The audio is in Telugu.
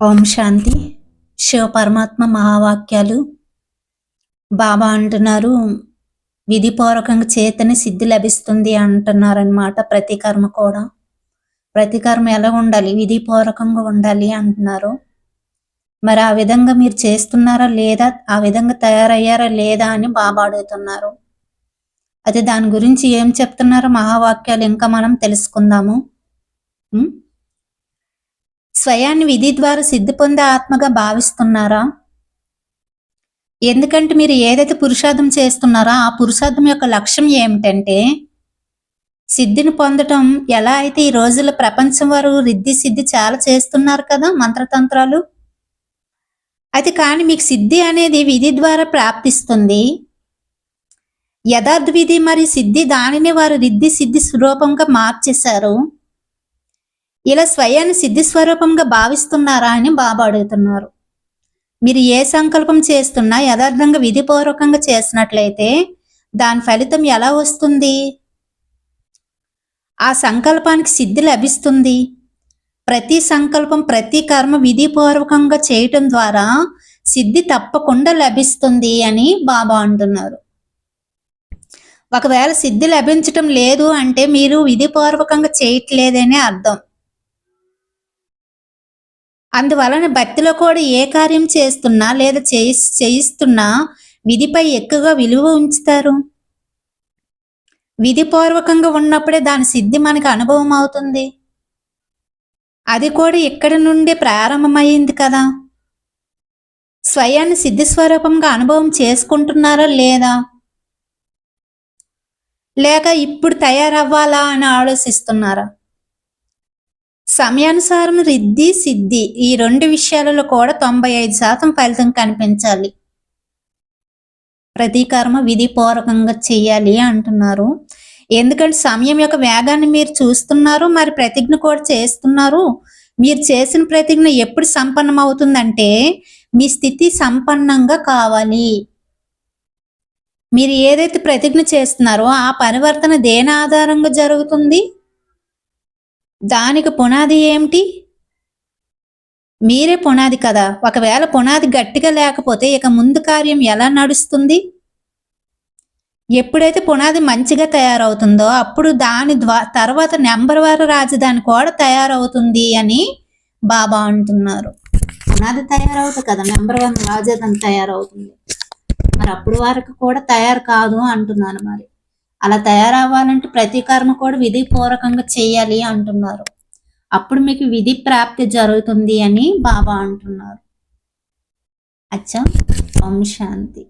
ఓం శాంతి. శివ పరమాత్మ మహావాక్యాలు. బాబా అంటున్నారు విధిపూర్వకంగా చేతనే సిద్ధి లభిస్తుంది అంటున్నారనమాట ప్రతి కర్మ కూడా. ప్రతి కర్మ ఎలా ఉండాలి? విధిపూర్వకంగా ఉండాలి అంటున్నారు. మరి ఆ విధంగా మీరు చేస్తున్నారా లేదా? ఆ విధంగా తయారయ్యారా లేదా అని బాబా అడుగుతున్నారు. అయితే దాని గురించి ఏం చెప్తున్నారో మహావాక్యాలు ఇంకా మనం తెలుసుకుందాము. స్వయాన్ని విధి ద్వారా సిద్ధి పొందే ఆత్మగా భావిస్తున్నారా? ఎందుకంటే మీరు ఏదైతే పురుషార్థం చేస్తున్నారో ఆ పురుషార్థం యొక్క లక్ష్యం ఏమిటంటే సిద్ధిని పొందటం. ఎలా అయితే ఈ రోజుల్లో ప్రపంచం వారు రిద్ధి సిద్ధి చాలా చేస్తున్నారు కదా మంత్రతంత్రాలు. అయితే కానీ మీకు సిద్ధి అనేది విధి ద్వారా ప్రాప్తిస్తుంది. యథార్థ విధి మరియు సిద్ధి దానిని వారు రిద్ధి సిద్ధి స్వరూపంగా మార్చేశారు. ఇలా స్వయాన్ని సిద్ధి స్వరూపంగా భావిస్తున్నారా అని బాబా అడుగుతున్నారు. మీరు ఏ సంకల్పం చేస్తున్నా యథార్థంగా విధిపూర్వకంగా చేసినట్లయితే దాని ఫలితం ఎలా వస్తుంది? ఆ సంకల్పానికి సిద్ధి లభిస్తుంది. ప్రతి సంకల్పం ప్రతి కర్మ విధిపూర్వకంగా చేయటం ద్వారా సిద్ధి తప్పకుండా లభిస్తుంది అని బాబా అంటున్నారు. ఒకవేళ సిద్ధి లభించటం లేదు అంటే మీరు విధిపూర్వకంగా చేయట్లేదనే అర్థం. అందువలన భక్తిలో కూడా ఏ కార్యం చేస్తున్నా లేదా చేయి చేయిస్తున్నా విధిపై ఎక్కువగా విలువ ఉంచుతారు. విధిపూర్వకంగా ఉన్నప్పుడే దాని సిద్ధి మనకు అనుభవం అవుతుంది. అది కూడా ఇక్కడి నుండి ప్రారంభమైంది కదా. స్వయాన్ని సిద్ధి స్వరూపంగా అనుభవం చేసుకుంటున్నారా లేదా? లేక ఇప్పుడు తయారవ్వాలా అని ఆలోచిస్తున్నారా? సమయానుసారం రిద్ది సిద్ధి ఈ రెండు విషయాలలో కూడా తొంభై ఐదు శాతం ఫలితం కనిపించాలి. ప్రతీకర్మ విధిపూర్వకంగా చేయాలి అంటున్నారు. ఎందుకంటే సమయం యొక్క వేగాన్ని మీరు చూస్తున్నారు మరి ప్రతిజ్ఞ కూడా చేస్తున్నారు. మీరు చేసిన ప్రతిజ్ఞ ఎప్పుడు సంపన్నం అవుతుందంటే మీ స్థితి సంపన్నంగా కావాలి. మీరు ఏదైతే ప్రతిజ్ఞ చేస్తున్నారో ఆ పరివర్తన దేని ఆధారంగా జరుగుతుంది? దానికి పునాది ఏమిటి? మీరే పునాది కదా. ఒకవేళ పునాది గట్టిగా లేకపోతే ఇక ముందు కార్యం ఎలా నడుస్తుంది? ఎప్పుడైతే పునాది మంచిగా తయారవుతుందో అప్పుడు దాని ద్వా తర్వాత నెంబర్ వారు రాజధాని కూడా తయారవుతుంది అని బాబా అంటున్నారు. పునాది తయారవుతుంది కదా. నెంబర్ వన్ రాజధాని తయారవుతుంది. మరి అప్పుడు వరకు కూడా తయారు కాదు అంటున్నాను మరి. అలా తయారవ్వాలంటే ప్రతీకారం కూడా కూడా విధిపూర్వకంగా చేయాలి అంటున్నారు. అప్పుడు మీకు విధి ప్రాప్తి జరుగుతుంది అని బాబా అంటున్నారు. అచ్చా ఓం శాంతి.